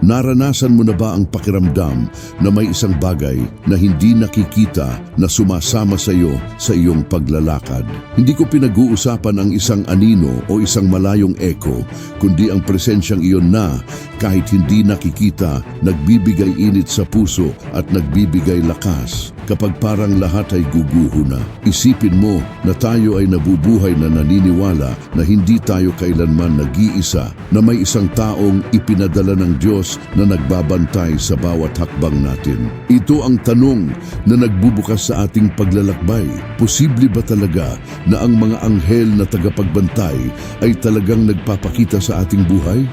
Naranasan mo na ba ang pakiramdam na may isang bagay na hindi nakikita na sumasama sa iyo sa iyong paglalakad? Hindi ko pinag-uusapan ang isang anino o isang malayong eko, kundi ang presensyang iyon na kahit hindi nakikita, nagbibigay init sa puso at nagbibigay lakas kapag parang lahat ay guguho na. Isipin mo na tayo ay nabubuhay na naniniwala na hindi tayo kailanman nag-iisa, na may isang taong ipinadala ng Diyos na nagbabantay sa bawat hakbang natin. Ito ang tanong na nagbubukas sa ating paglalakbay. Posible ba talaga na ang mga anghel na tagapagbantay ay talagang nagpapakita sa ating buhay?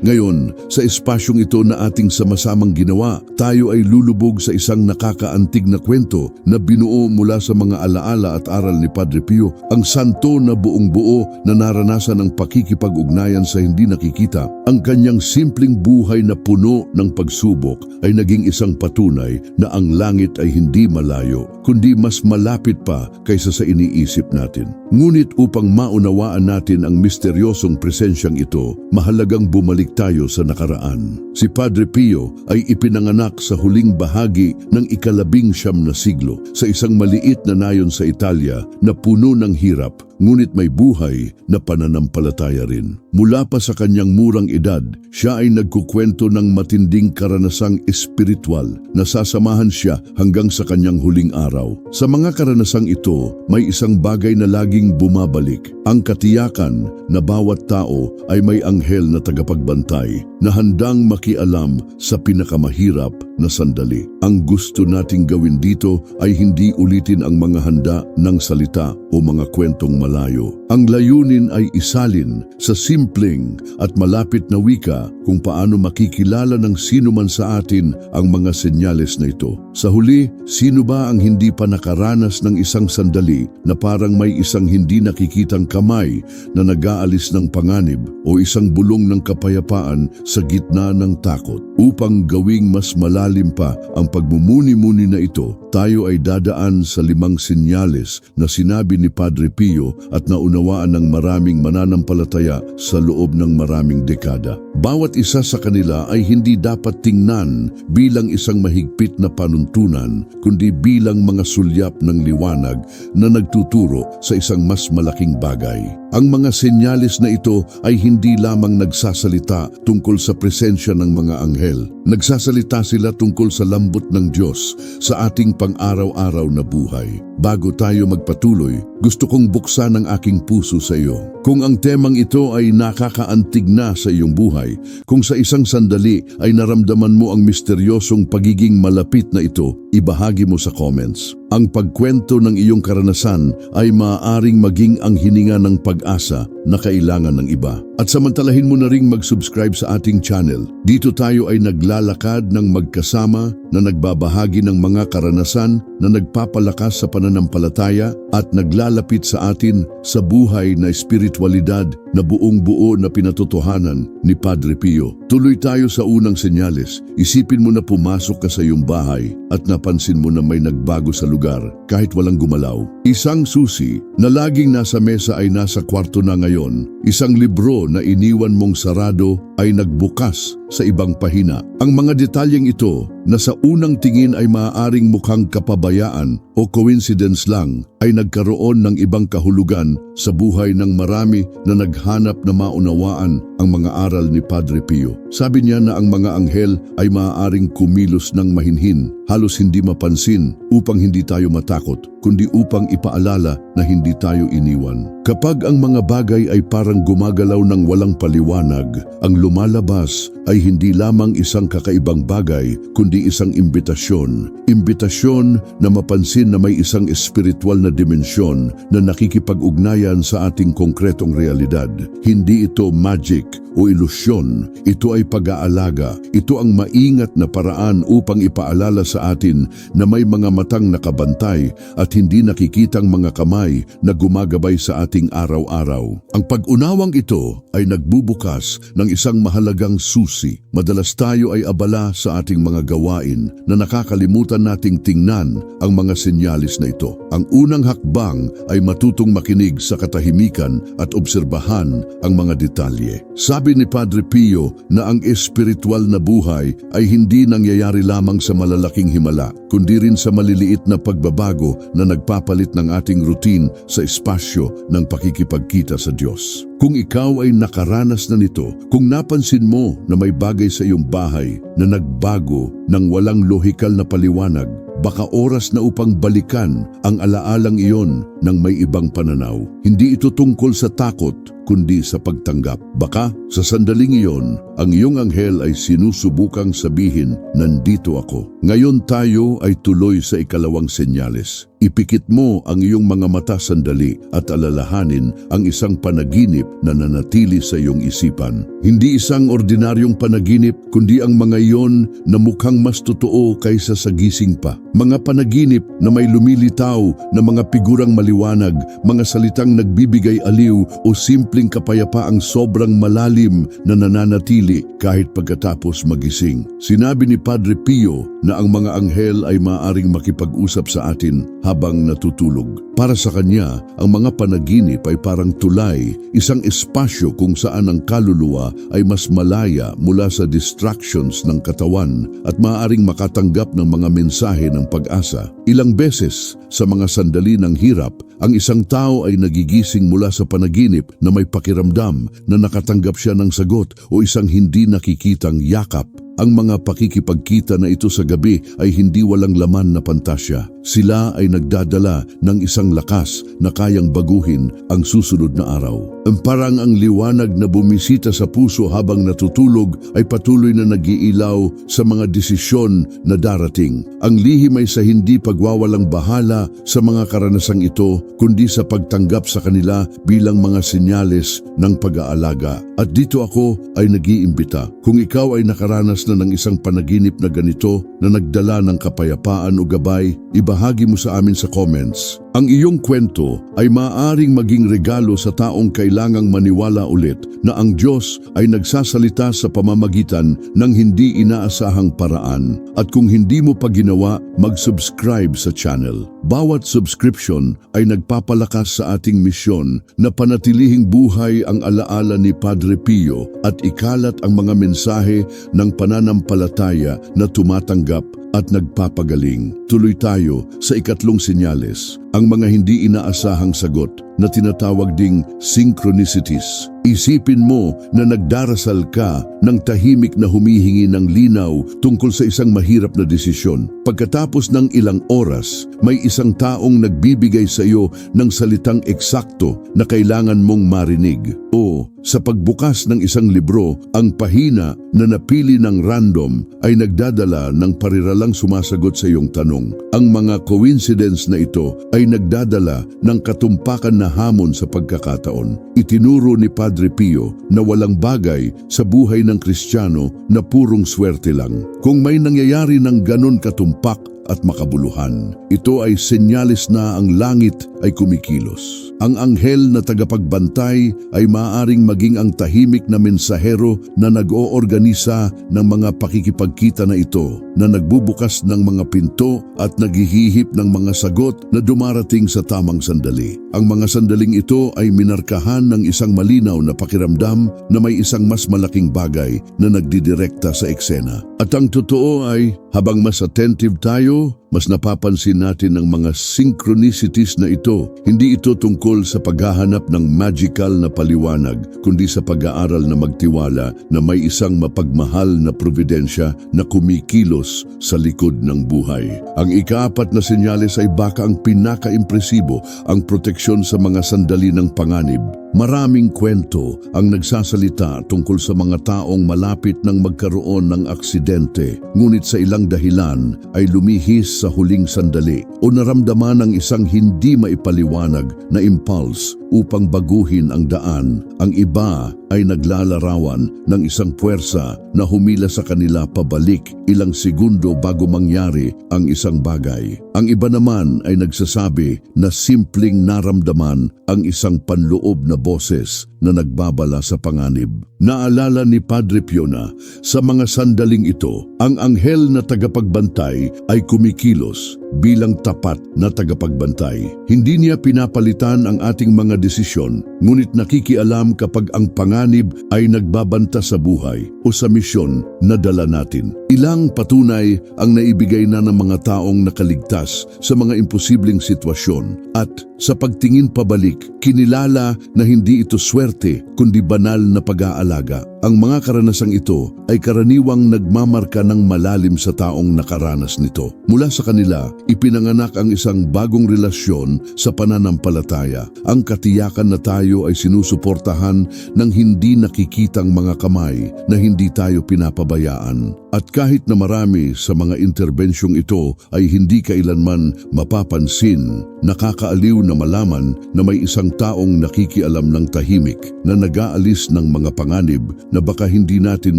Ngayon, sa espasyong ito na ating sama-samang ginawa, tayo ay lulubog sa isang nakakaantig na kwento na binuo mula sa mga alaala at aral ni Padre Pio, ang santo na buong buo na naranasan ang pakikipag-ugnayan sa hindi nakikita. Ang kanyang simpleng buhay na puno ng pagsubok ay naging isang patunay na ang langit ay hindi malayo, kundi mas malapit pa kaysa sa iniisip natin. Ngunit upang maunawaan natin ang misteryosong presensyang ito, mahalagang bumalik tayo sa nakaraan. Si Padre Pio ay ipinanganak sa huling bahagi ng ikalabing siyam na siglo sa isang maliit na nayon sa Italia na puno ng hirap ngunit may buhay na pananampalataya rin. Mula pa sa kanyang murang edad, siya ay nagkukwento ng matinding karanasang espiritual na sasamahan siya hanggang sa kanyang huling araw. Sa mga karanasang ito, may isang bagay na laging bumabalik, ang katiyakan na bawat tao ay may anghel na tagapagbantay na handang makialam sa pinakamahirap na sandali. Ang gusto nating gawin dito ay hindi ulitin ang mga handa ng salita o mga kwentong malayo. Ang layunin ay isalin sa simpleng at malapit na wika kung paano makikilala ng sino man sa atin ang mga senyales na ito. Sa huli, sino ba ang hindi pa nakaranas ng isang sandali na parang may isang hindi nakikitang kamay na nag-aalis ng panganib o isang bulong ng kapayapaan sa gitna ng takot? Upang gawing mas malalim pa ang pagmumuni-muni na ito, tayo ay dadaan sa limang sinyales na sinabi ni Padre Pio at naunawaan ng maraming mananampalataya sa loob ng maraming dekada. Bawat isa sa kanila ay hindi dapat tingnan bilang isang mahigpit na panuntunan, kundi bilang mga sulyap ng liwanag na nagtuturo sa isang mas malaking bagay. Ang mga senyales na ito ay hindi lamang nagsasalita tungkol sa presensya ng mga anghel. Nagsasalita sila tungkol sa lambot ng Diyos sa ating pang-araw-araw na buhay. Bago tayo magpatuloy, gusto kong buksan ang aking puso sa iyo. Kung ang temang ito ay nakakaantig na sa iyong buhay, kung sa isang sandali ay naramdaman mo ang misteryosong pagiging malapit na ito, ibahagi mo sa comments. Ang pagkwento ng iyong karanasan ay maaaring maging ang hininga ng pag-asa na kailangan ng iba. At samantalahin mo na ring mag-subscribe sa ating channel. Dito tayo ay naglalakad ng magkasama na nagbabahagi ng mga karanasan na nagpapalakas sa pananampalataya at naglalapit sa atin sa buhay na espiritualidad na buong buo na pinatotohanan ni Padre Pio. Tuloy tayo sa unang senyales. Isipin mo na pumasok ka sa iyong bahay at napansin mo na may nagbago sa lugar kahit walang gumalaw. Isang susi na laging nasa mesa ay nasa kwarto na ngayon. Isang libro na iniwan mong sarado ay nagbukas sa ibang pahina. Ang mga detalyeng ito na sa unang tingin ay maaaring mukhang kapabayaan o coincidence lang ay nagkaroon ng ibang kahulugan sa buhay ng marami na naghanap na maunawaan ang mga aral ni Padre Pio. Sabi niya na ang mga anghel ay maaaring kumilos ng mahinhin, halos hindi mapansin upang hindi tayo matakot, kundi upang ipaalala na hindi tayo iniwan. Kapag ang mga bagay ay parang gumagalaw ng walang paliwanag, ang lumalabas ay hindi lamang isang kakaibang bagay, kundi isang imbitasyon. Imbitasyon na mapansin na may isang espiritual na dimensyon na nakikipag-ugnayan sa ating konkretong realidad. Hindi ito magic o ilusyon. Ito ay pag-aalaga. Ito ang maingat na paraan upang ipaalala sa atin na may mga matang nakabantay at at hindi nakikitang mga kamay na gumagabay sa ating araw-araw. Ang pag-unawang ito ay nagbubukas ng isang mahalagang susi. Madalas tayo ay abala sa ating mga gawain na nakakalimutan nating tingnan ang mga senyalis na ito. Ang unang hakbang ay matutong makinig sa katahimikan at obserbahan ang mga detalye. Sabi ni Padre Pio na ang espiritual na buhay ay hindi nangyayari lamang sa malalaking himala, kundi rin sa maliliit na pagbabago nagpapalit ng ating routine sa espasyo ng pakikipagkita sa Diyos. Kung ikaw ay nakaranas na nito, kung napansin mo na may bagay sa iyong bahay na nagbago ng walang lohikal na paliwanag, baka oras na upang balikan ang alaalang iyon ng may ibang pananaw. Hindi ito tungkol sa takot, kundi sa pagtanggap. Baka sa sandaling iyon, ang iyong anghel ay sinusubukang sabihin, nandito ako. Ngayon tayo ay tuloy sa ikalawang senyales. Ipikit mo ang iyong mga mata sandali at alalahanin ang isang panaginip na nanatili sa iyong isipan. Hindi isang ordinaryong panaginip, kundi ang mga iyon na mukhang mas totoo kaysa sa gising pa. Mga panaginip na may lumilitaw na mga figurang maliwanag, mga salitang nagbibigay aliw o simpleng kapayapaang sobrang malalim na nananatili kahit pagkatapos magising. Sinabi ni Padre Pio na ang mga anghel ay maaring makipag-usap sa atin habang natutulog. Para sa kanya, ang mga panaginip ay parang tulay, isang espasyo kung saan ang kaluluwa ay mas malaya mula sa distractions ng katawan at maaaring makatanggap ng mga mensahe ng pag-asa. Ilang beses sa mga sandali ng hirap, ang isang tao ay nagigising mula sa panaginip na may pakiramdam na nakatanggap siya ng sagot o isang hindi nakikitang yakap. Ang mga pakikipagkita na ito sa gabi ay hindi walang laman na pantasya. Sila ay nagdadala ng isang lakas na kayang baguhin ang susunod na araw. Ang parang ang liwanag na bumisita sa puso habang natutulog ay patuloy na nagiilaw sa mga desisyon na darating. Ang lihim ay sa hindi pagwawalang bahala sa mga karanasang ito, kundi sa pagtanggap sa kanila bilang mga senyales ng pag-aalaga. At dito ako ay nag-iimbita. Kung ikaw ay nakaranas na ng isang panaginip na ganito na nagdala ng kapayapaan o gabay, ibahagi mo sa amin sa comments. Ang iyong kwento ay maaring maging regalo sa taong kailangang maniwala ulit na ang Diyos ay nagsasalita sa pamamagitan ng hindi inaasahang paraan. At kung hindi mo pa ginawa, mag-subscribe sa channel. Bawat subscription ay nagpapalakas sa ating misyon na panatilihing buhay ang alaala ni Padre Pio at ikalat ang mga mensahe ng pananampalataya na tumatanggap at nagpapagaling. Tuloy tayo sa ikatlong senyales, ang mga hindi inaasahang sagot na tinatawag ding synchronicities. Isipin mo na nagdarasal ka ng tahimik na humihingi ng linaw tungkol sa isang mahirap na desisyon. Pagkatapos ng ilang oras, may isang taong nagbibigay sa iyo ng salitang eksakto na kailangan mong marinig. O sa pagbukas ng isang libro, ang pahina na napili ng random ay nagdadala ng pariralang sumasagot sa iyong tanong. Ang mga coincidence na ito ay nagdadala ng katumpakan na hamon sa pagkakataon. Itinuro ni Padre Pio na walang bagay sa buhay ng Kristiyano na purong swerte lang. Kung may nangyayari ng ganon katumpak at makabuluhan. Ito ay senyalis na ang langit ay kumikilos. Ang anghel na tagapagbantay ay maaaring maging ang tahimik na mensahero na nag-oorganisa ng mga pakikipagkita na ito, na nagbubukas ng mga pinto at naghihihip ng mga sagot na dumarating sa tamang sandali. Ang mga sandaling ito ay minarkahan ng isang malinaw na pakiramdam na may isang mas malaking bagay na nagdidirekta sa eksena. At ang totoo ay, habang mas attentive tayo, mas napapansin natin ang mga synchronicities na ito. Hindi ito tungkol sa paghahanap ng magical na paliwanag, kundi sa pag-aaral na magtiwala na may isang mapagmahal na providensya na kumikilos sa likod ng buhay. Ang ikaapat na senyales ay baka ang pinaka-impresibo, ang proteksyon sa mga sandali ng panganib. Maraming kwento ang nagsasalita tungkol sa mga taong malapit ng magkaroon ng aksidente, ngunit sa ilang dahilan ay lumihis sa huling sandali o naramdaman ng isang hindi maipaliwanag na impulse upang baguhin ang daan. Ang iba ay naglalarawan ng isang puwersa na humila sa kanila pabalik ilang segundo bago mangyari ang isang bagay. Ang iba naman ay nagsasabi na simpleng naramdaman ang isang panloob na boses na nagbabala sa panganib. Naalala ni Padre Piona, sa mga sandaling ito, ang anghel na tagapagbantay ay kumikilos bilang tapat na tagapagbantay. Hindi niya pinapalitan ang ating mga desisyon, ngunit nakikialam kapag ang panganib ay nagbabanta sa buhay o sa misyon na dala natin. Ilang patunay ang naibigay na ng mga taong nakaligtas sa mga imposibleng sitwasyon at sa pagtingin pabalik, kinilala na hindi ito swerte kundi banal na pag-aalaga. Ang mga karanasang ito ay karaniwang nagmamarka ng malalim sa taong nakaranas nito. Mula sa kanila, ipinanganak ang isang bagong relasyon sa pananampalataya. Ang katiyakan na tayo ay sinusuportahan ng hindi nakikitang mga kamay na hindi tayo pinapabayaan. At kahit na marami sa mga interbensyong ito ay hindi kailanman mapapansin, nakakaaliw na malaman na may isang taong nakikialam ng tahimik na nag-aalis ng mga panganib na baka hindi natin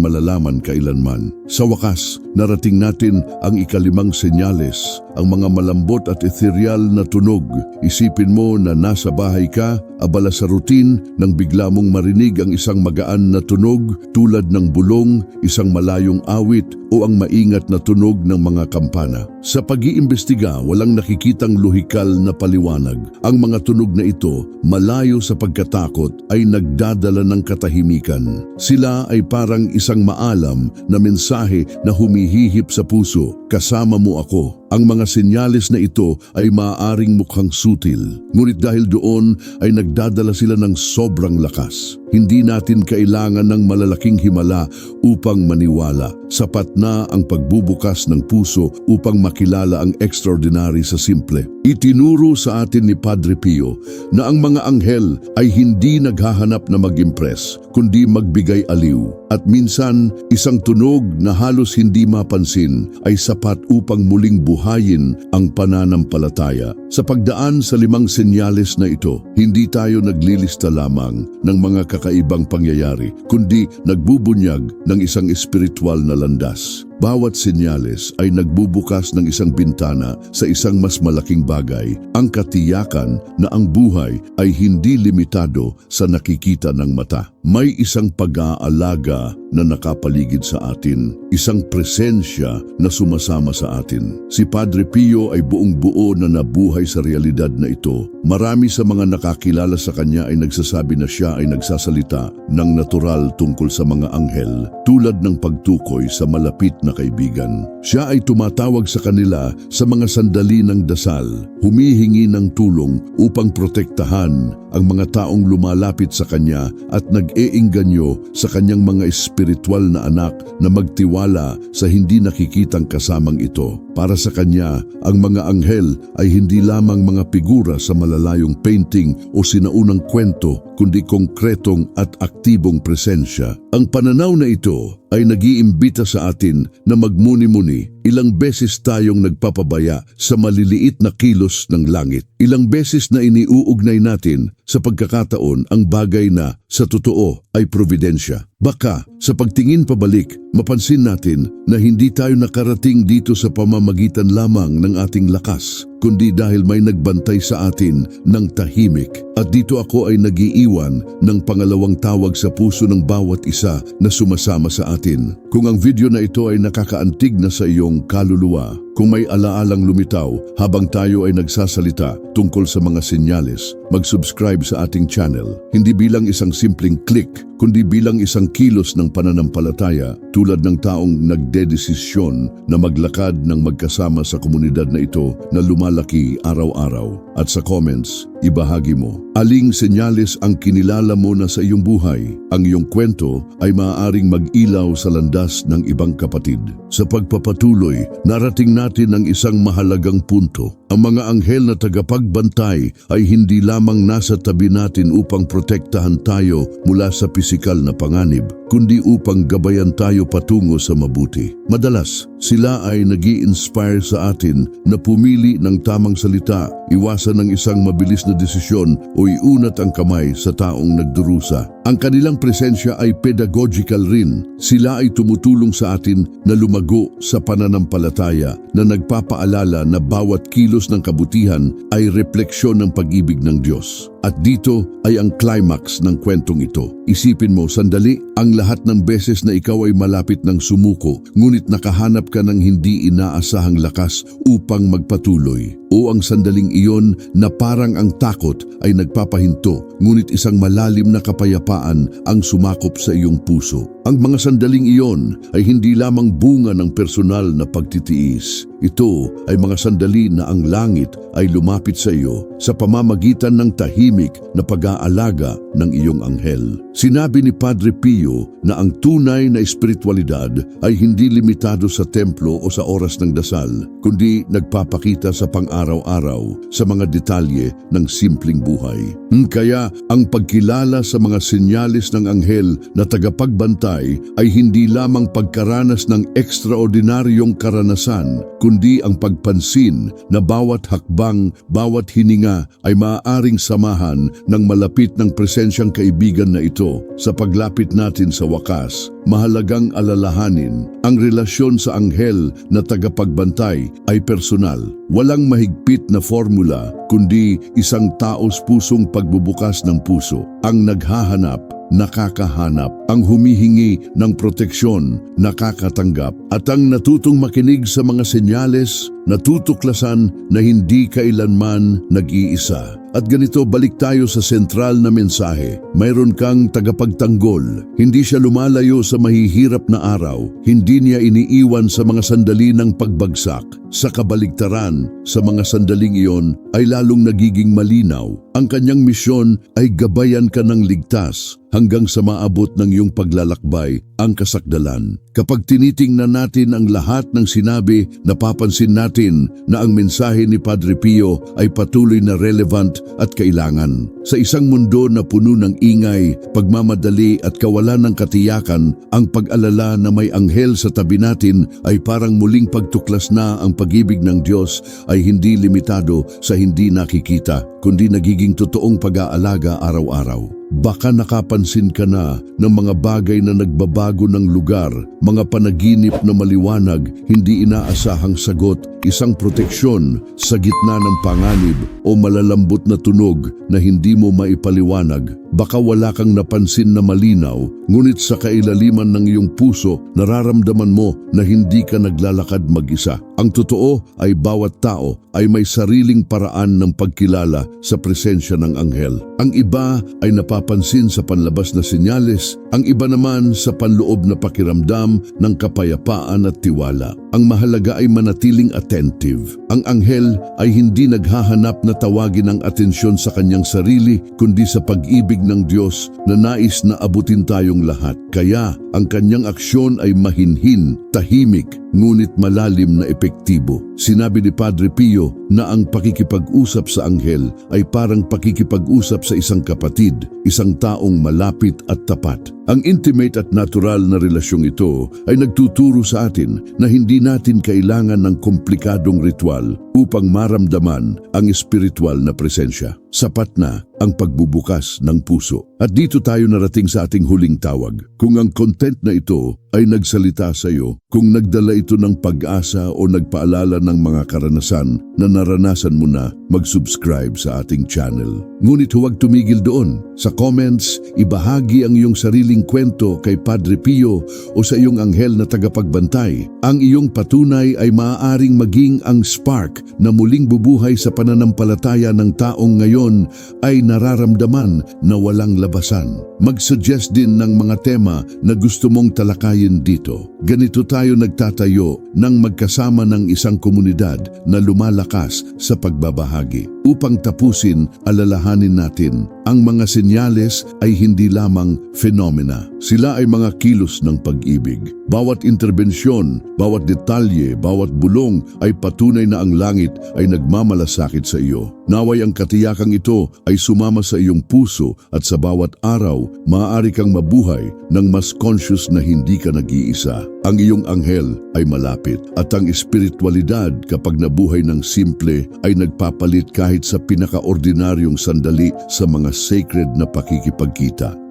malalaman kailanman. Sa wakas, narating natin ang ikalimang senyales, ang mga malambot at ethereal na tunog. Isipin mo na nasa bahay ka, abala sa routine, nang bigla mong marinig ang isang magaan na tunog tulad ng bulong, isang malayong awit o ang maingat na tunog ng mga kampana. Sa pag-iimbestiga, walang nakikitang lohikal na paliwanag. Ang mga tunog na ito, malayo sa pagkatakot, ay nagdadala ng katahimikan. Sila ay parang isang maalam na mensahe na humihihip sa puso, kasama mo ako. Ang mga senyales na ito ay maaaring mukhang sutil, ngunit dahil doon ay nagdadala sila ng sobrang lakas. Hindi natin kailangan ng malalaking himala upang maniwala. Sapat na ang pagbubukas ng puso upang makilala ang extraordinary sa simple. Itinuro sa atin ni Padre Pio na ang mga anghel ay hindi naghahanap na mag-impress, kundi magbigay aliw. At minsan, isang tunog na halos hindi mapansin ay sapat upang muling buhayin ang pananampalataya. Sa pagdaan sa limang senyales na ito, hindi tayo naglilista lamang ng mga kakaibang pangyayari, kundi nagbubunyag ng isang espiritual na landas. Bawat senyales ay nagbubukas ng isang bintana sa isang mas malaking bagay, ang katiyakan na ang buhay ay hindi limitado sa nakikita ng mata. May isang pag-aalaga na nakapaligid sa atin, isang presensya na sumasama sa atin. Si Padre Pio ay buong buo na nabuhay sa realidad na ito. Marami sa mga nakakilala sa kanya ay nagsasabi na siya ay nagsasalita ng natural tungkol sa mga anghel, tulad ng pagtukoy sa malapit na kaibigan. Siya ay tumatawag sa kanila sa mga sandali ng dasal, humihingi ng tulong upang protektahan ang mga taong lumalapit sa kanya at nag-eengganyo sa kanyang mga espiritual na anak na magtiwala sa hindi nakikitang kasamang ito. Para sa kanya, ang mga anghel ay hindi lamang mga figura sa malalayong painting o sinaunang kwento, kundi konkretong at aktibong presensya. Ang pananaw na ito ay nag-iimbita sa atin na magmuni-muni. Ilang beses tayong nagpapabaya sa maliliit na kilos ng langit. Ilang beses na iniuugnay natin sa pagkakataon ang bagay na sa totoo ay providensya. Baka sa pagtingin pabalik, mapansin natin na hindi tayo nakarating dito sa pamamagitan lamang ng ating lakas, kundi dahil may nagbantay sa atin ng tahimik. At dito ako ay nagiiwan ng pangalawang tawag sa puso ng bawat isa na sumasama sa atin. Kung ang video na ito ay nakakaantig na sa iyong kaluluwa, kung may alaalang lumitaw habang tayo ay nagsasalita tungkol sa mga senyales, mag-subscribe sa ating channel. Hindi bilang isang simpleng click, kundi bilang isang kilos ng pananampalataya tulad ng taong nagdedesisyon na maglakad ng magkasama sa komunidad na ito na lumalaki araw-araw. At sa comments, ibahagi mo. Aling senyales ang kinilala mo na sa iyong buhay? Ang iyong kwento ay maaaring mag-ilaw sa landas ng ibang kapatid. Sa pagpapatuloy, narating natin ang isang mahalagang punto. Ang mga anghel na tagapagbantay ay hindi lamang nasa tabi natin upang protektahan tayo mula sa pisikal na panganib, kundi upang gabayan tayo patungo sa mabuti. Madalas, sila ay nag inspire sa atin na pumili ng tamang salita, iwasan ng isang mabilis na desisyon o iunat ang kamay sa taong nagdurusa. Ang kanilang presensya ay pedagogical rin. Sila ay tumutulong sa atin na lumago sa pananampalataya na nagpapaalala na bawat kilos ng kabutihan ay refleksyon ng pag-ibig ng Diyos. At dito ay ang climax ng kwentong ito. Isipin mo, sandali, ang lahat ng beses na ikaw ay malapit ng sumuko, ngunit nakahanap ka ng hindi inaasahang lakas upang magpatuloy. O ang sandaling iyon na parang ang takot ay nagpapahinto, ngunit isang malalim na kapayapaan ang sumakop sa iyong puso. Ang mga sandaling iyon ay hindi lamang bunga ng personal na pagtitiis. Ito ay mga sandali na ang langit ay lumapit sa iyo sa pamamagitan ng tahimik na pag-aalaga ng iyong anghel. Sinabi ni Padre Pio na ang tunay na espiritualidad ay hindi limitado sa templo o sa oras ng dasal, kundi nagpapakita sa pang-araw-araw sa mga detalye ng simpleng buhay. Kaya ang pagkilala sa mga sinyalis ng anghel na tagapagbantay ay hindi lamang pagkaranas ng ekstraordinaryong karanasan, kundi ang pagpansin na bawat hakbang, bawat hininga ay maaaring samahan ng malapit ng presensyang kaibigan na ito sa paglapit natin sa wakas. Mahalagang alalahanin, ang relasyon sa anghel na tagapagbantay ay personal. Walang mahigpit na formula, kundi isang taos pusong pagbubukas ng puso. Ang naghahanap nakakahanap, ang humihingi ng proteksyon, nakakatanggap, at ang natutong makinig sa mga senyales, natutuklasan na hindi kailanman nag-iisa. At ganito balik tayo sa sentral na mensahe. Mayroon kang tagapagtanggol. Hindi siya lumalayo sa mahihirap na araw. Hindi niya iniiwan sa mga sandali ng pagbagsak. Sa kabaligtaran, sa mga sandaling iyon ay lalong nagiging malinaw. Ang kanyang misyon ay gabayan ka ng ligtas hanggang sa maabot ng iyong paglalakbay ang kasakdalan. Kapag tinitingnan natin ang lahat ng sinabi, napapansin natin na ang mensahe ni Padre Pio ay patuloy na relevant at kailangan. Sa isang mundo na puno ng ingay, pagmamadali at kawalan ng katiyakan, ang pag-alala na may anghel sa tabi natin ay parang muling pagtuklas na ang pag-ibig ng Diyos ay hindi limitado sa hindi nakikita, kundi nagiging totoong pag-aalaga araw-araw. Baka nakapansin ka na ng mga bagay na nagbabago ng lugar, mga panaginip na maliwanag, hindi inaasahang sagot, isang proteksyon sa gitna ng panganib o malalambot na tunog na hindi mo maipaliwanag. Baka wala kang napansin na malinaw, ngunit sa kailaliman ng iyong puso, nararamdaman mo na hindi ka naglalakad mag-isa. Ang totoo ay bawat tao ay may sariling paraan ng pagkilala sa presensya ng anghel. Ang iba ay napapansin sa panlabas na senyales, ang iba naman sa panloob na pakiramdam ng kapayapaan at tiwala. Ang mahalaga ay manatiling attentive. Ang anghel ay hindi naghahanap na tawagin ang atensyon sa kanyang sarili, kundi sa pag-ibig ng Diyos na nais na abutin tayong lahat. Kaya ang kanyang aksyon ay mahinhin, tahimik, ngunit malalim na epektibo. Sinabi ni Padre Pio na ang pakikipag-usap sa anghel ay parang pakikipag-usap sa isang kapatid, isang taong malapit at tapat. Ang intimate at natural na relasyong ito ay nagtuturo sa atin na hindi natin kailangan ng komplikadong ritual upang maramdaman ang espiritual na presensya. Sapat na ang pagbubukas ng puso. At dito tayo narating sa ating huling tawag. Kung ang content na ito ay nagsalita sa iyo, kung nagdala ito ng pag-asa o nagpaalala ng mga karanasan na naranasan mo na, mag-subscribe sa ating channel. Ngunit huwag tumigil doon. Sa comments, ibahagi ang iyong sariling kwento kay Padre Pio o sa iyong anghel na tagapagbantay. Ang iyong patunay ay maaaring maging ang spark na muling bubuhay sa pananampalataya ng taong ngayon ay nararamdaman na walang labasan. Mag-suggest din ng mga tema na gusto mong talakayin dito. Ganito tayo nagtatayo ng magkasama ng isang komunidad na lumalakas sa pagbabahagi. Upang tapusin, alalahanin natin, ang mga senyales ay hindi lamang fenomena. Sila ay mga kilos ng pag-ibig. Bawat interbensyon, bawat detalye, bawat bulong ay patunay na ang langit ay nagmamalasakit sa iyo. Naway ang katiyakang ito ay sumama sa iyong puso at sa bawat araw, maaari kang mabuhay ng mas conscious na hindi ka nag-iisa. Ang iyong anghel ay malapit at ang espiritualidad kapag nabuhay ng simple ay nagpapalit kahit sa pinakaordinaryong sandali sa mga sacred na pakikipagkita.